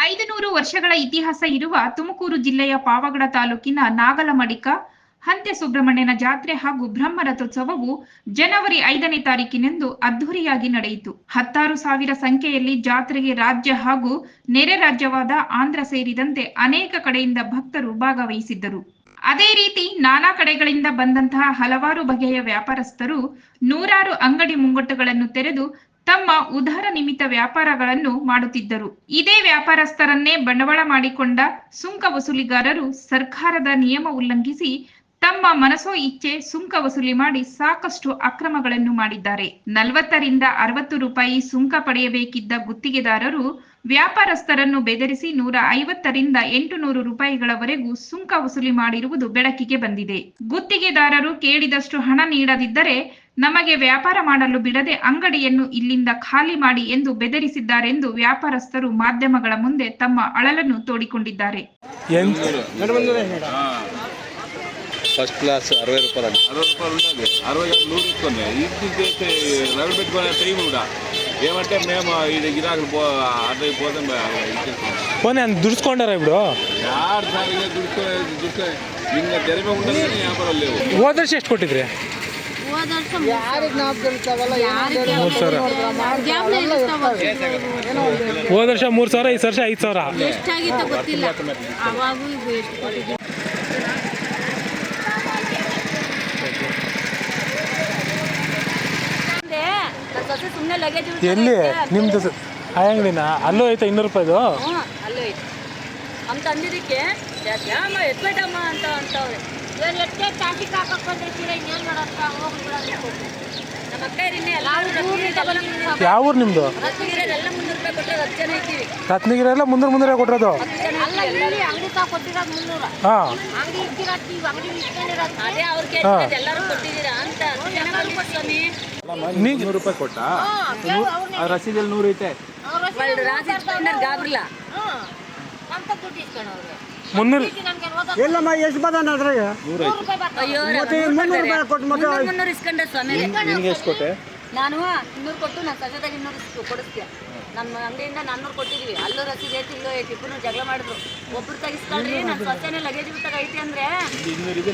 ಐದುನೂರು ವರ್ಷಗಳ ಇತಿಹಾಸ ಇರುವ ತುಮಕೂರು ಜಿಲ್ಲೆಯ ಪಾವಗಡ ತಾಲೂಕಿನ ನಾಗಲಮಡಿಕ ಹಂತೆ ಸುಬ್ರಹ್ಮಣ್ಯನ ಜಾತ್ರೆ ಹಾಗೂ ಬ್ರಹ್ಮ ರಥೋತ್ಸವವು ಜನವರಿ ಐದನೇ ತಾರೀಕಿನಂದು ಅದ್ದೂರಿಯಾಗಿ ನಡೆಯಿತು. ಹತ್ತಾರು ಸಾವಿರ ಸಂಖ್ಯೆಯಲ್ಲಿ ಜಾತ್ರೆಗೆ ರಾಜ್ಯ ಹಾಗೂ ನೆರೆ ರಾಜ್ಯವಾದ ಆಂಧ್ರ ಸೇರಿದಂತೆ ಅನೇಕ ಕಡೆಯಿಂದ ಭಕ್ತರು ಭಾಗವಹಿಸಿದ್ದರು. ಅದೇ ರೀತಿ ನಾನಾ ಕಡೆಗಳಿಂದ ಬಂದಂತಹ ಹಲವಾರು ಬಗೆಯ ವ್ಯಾಪಾರಸ್ಥರು ನೂರಾರು ಅಂಗಡಿ ಮುಂಗಟ್ಟುಗಳನ್ನು ತೆರೆದು ತಮ್ಮ ಉದಾರ ನಿಮಿತ್ತ ವ್ಯಾಪಾರಗಳನ್ನು ಮಾಡುತ್ತಿದ್ದರು. ಇದೇ ವ್ಯಾಪಾರಸ್ಥರನ್ನೇ ಬಂಡವಾಳ ಮಾಡಿಕೊಂಡ ಸುಂಕ ವಸೂಲಿಗಾರರು ಸರ್ಕಾರದ ನಿಯಮ ಉಲ್ಲಂಘಿಸಿ ತಮ್ಮ ಮನಸೋ ಇಚ್ಛೆ ಸುಂಕ ವಸೂಲಿ ಮಾಡಿ ಸಾಕಷ್ಟು ಅಕ್ರಮಗಳನ್ನು ಮಾಡಿದ್ದಾರೆ. ನಲವತ್ತರಿಂದ ಅರವತ್ತು ರೂಪಾಯಿ ಸುಂಕ ಪಡೆಯಬೇಕಿದ್ದ ಗುತ್ತಿಗೆದಾರರು ವ್ಯಾಪಾರಸ್ಥರನ್ನು ಬೆದರಿಸಿ ನೂರ ಐವತ್ತರಿಂದ ಎಂಟುನೂರು ರೂಪಾಯಿಗಳವರೆಗೂ ಸುಂಕ ವಸೂಲಿ ಮಾಡಿರುವುದು ಬೆಳಕಿಗೆ ಬಂದಿದೆ. ಗುತ್ತಿಗೆದಾರರು ಕೇಳಿದಷ್ಟು ಹಣ ನೀಡದಿದ್ದರೆ ನಮಗೆ ವ್ಯಾಪಾರ ಮಾಡಲು ಬಿಡದೆ ಅಂಗಡಿಯನ್ನು ಇಲ್ಲಿಂದ ಖಾಲಿ ಮಾಡಿ ಎಂದು ಬೆದರಿಸಿದ್ದಾರೆಂದು ವ್ಯಾಪಾರಸ್ಥರು ಮಾಧ್ಯಮಗಳ ಮುಂದೆ ತಮ್ಮ ಅಳಲನ್ನು ತೋಡಿಕೊಂಡಿದ್ದಾರೆ. ಫಸ್ಟ್ ಕ್ಲಾಸ್ ಅರವೈ ರೂಪಾಯಿ. ರೂಪಾಯಿ ಉಂಟಾಗಿ ನೂರು ಇಟ್ಕೊಂಡೆ ರೈಲ್ವೆ ಬೆಟ್ ಟೈಮ್ ಉಂಟಾ? ఏమంటే మేము ఈ గిరాకులు పో అటు పోతే ఇచ్చేస్తాం పోనీ అంత దుడుచుకుంటారా ఇప్పుడు ಯಾರು ಸಾರಿಗೆ ದುಡ್ಡು ದುಡ್ಡು ಹಿಂಗೆ ತೆರೆಮೆ ఉండదు కానీ ವ್ಯಾಪಾರ లేవు ಹೋದ ವರ್ಷ ಎಷ್ಟು ಕೊಟ್ಟಿದ್ರಿ ಹೋದ ವರ್ಷ ಯಾರಿಗೆ ಮೂರು ಸಾವಿರ ಜ್ಞಾಪನ ಇರ್ತಾವ. ಹೋದ ವರ್ಷ ಮೂರು ಸಾವಿರ ಈ ವರ್ಷ ಐದು ಸಾವಿರ ಎಷ್ಟಾಗಿತ್ತ ಗೊತ್ತಿಲ್ಲ ಅವಾಗೂ ಇದು ಎಷ್ಟು ಕೊಟ್ಟಿದ್ದೀವಿ ಸುಮ್ಮನೆ ಲಗೇಜ್ ಎಲ್ಲಿ? ನಿಮ್ದು ಆ ಅಂಗಡಿನ? ಅಲ್ಲೂ ಐತೆ ಇನ್ನೂರು ರೂಪಾಯಿದು? ಹ್ಞೂ ಐತೆ. ಎತ್ಬೇಡಮ್ಮ ಅಂತ ಅಂತವ್ರೆ. ಬಂದಿರ್ತೀರ ಇನ್ನೇನು ಮಾಡೋಕ್ಕ ಹೋಗ್ಬಿಡೋದು ನಮ್ಮ ಅಕ್ಕ ಎಲ್ಲ ಯಾವ ಊರು ನಿಮ್ಮದು ಎಲ್ಲ ಮುಂದೆ ರೂಪಾಯಿ ಕೊಟ್ಟರೆ ಹತ್ತು ಜನ ಇದ್ದೀವಿ ಕೊಟ್ಟಿರೋದು ಅಲ್ಲ ಇಲ್ಲಿ ಅಂಗಡಿ ತಾ ಕೊಟ್ಟಿರೋದು ಮುನ್ನೂರ. ಹಾಂ. ಅಂಗಡಿ ಅಂಗಡಿ ಇಟ್ಕೊಂಡಿರೋದು. ಅದೇ ಅವ್ರಿಗೆ ಎಲ್ಲರೂ ಕೊಟ್ಟಿದ್ದೀರಾ ಅಂತ. ರೂಪಾಯಿ ರಸೀದಲ್ಲಿ ನೂರು ಐತೆ. ಎಲ್ಲಮ್ಮ ಎಷ್ಟು ರೂಪಾಯಿ ಸ್ವಾಮಿ. ಎಷ್ಟು ಕೊಟ್ಟೆ? ನಾನು ಇನ್ನೂರು ಕೊಟ್ಟು ನಾನು ಸಜದಾಗ ಇನ್ನೂರು ಕೊಡಿಸ್ತೀಯ. ನಮ್ಮ ಅಂಗಡಿಯಿಂದ ನಾನ್ನೂರು ಕೊಟ್ಟಿದ್ವಿ. ಅಲ್ಲೂ ರಸೀದ್ ಐತಿ ಇಲ್ಲೋ ಐತಿ. ಜಗಳ ಮಾಡಿದ್ರು. ಒಬ್ರು ತೆಗಿಸ್ಕೊಳ್ರಿ ನನ್ನ ಸ್ವಚ್ಛನೇ ಲಗೇಜ್ ಬಿಟ್ಟಾಗ ಐತಿ ಅಂದ್ರೆ ಇನ್ನೂರು ಇದೆ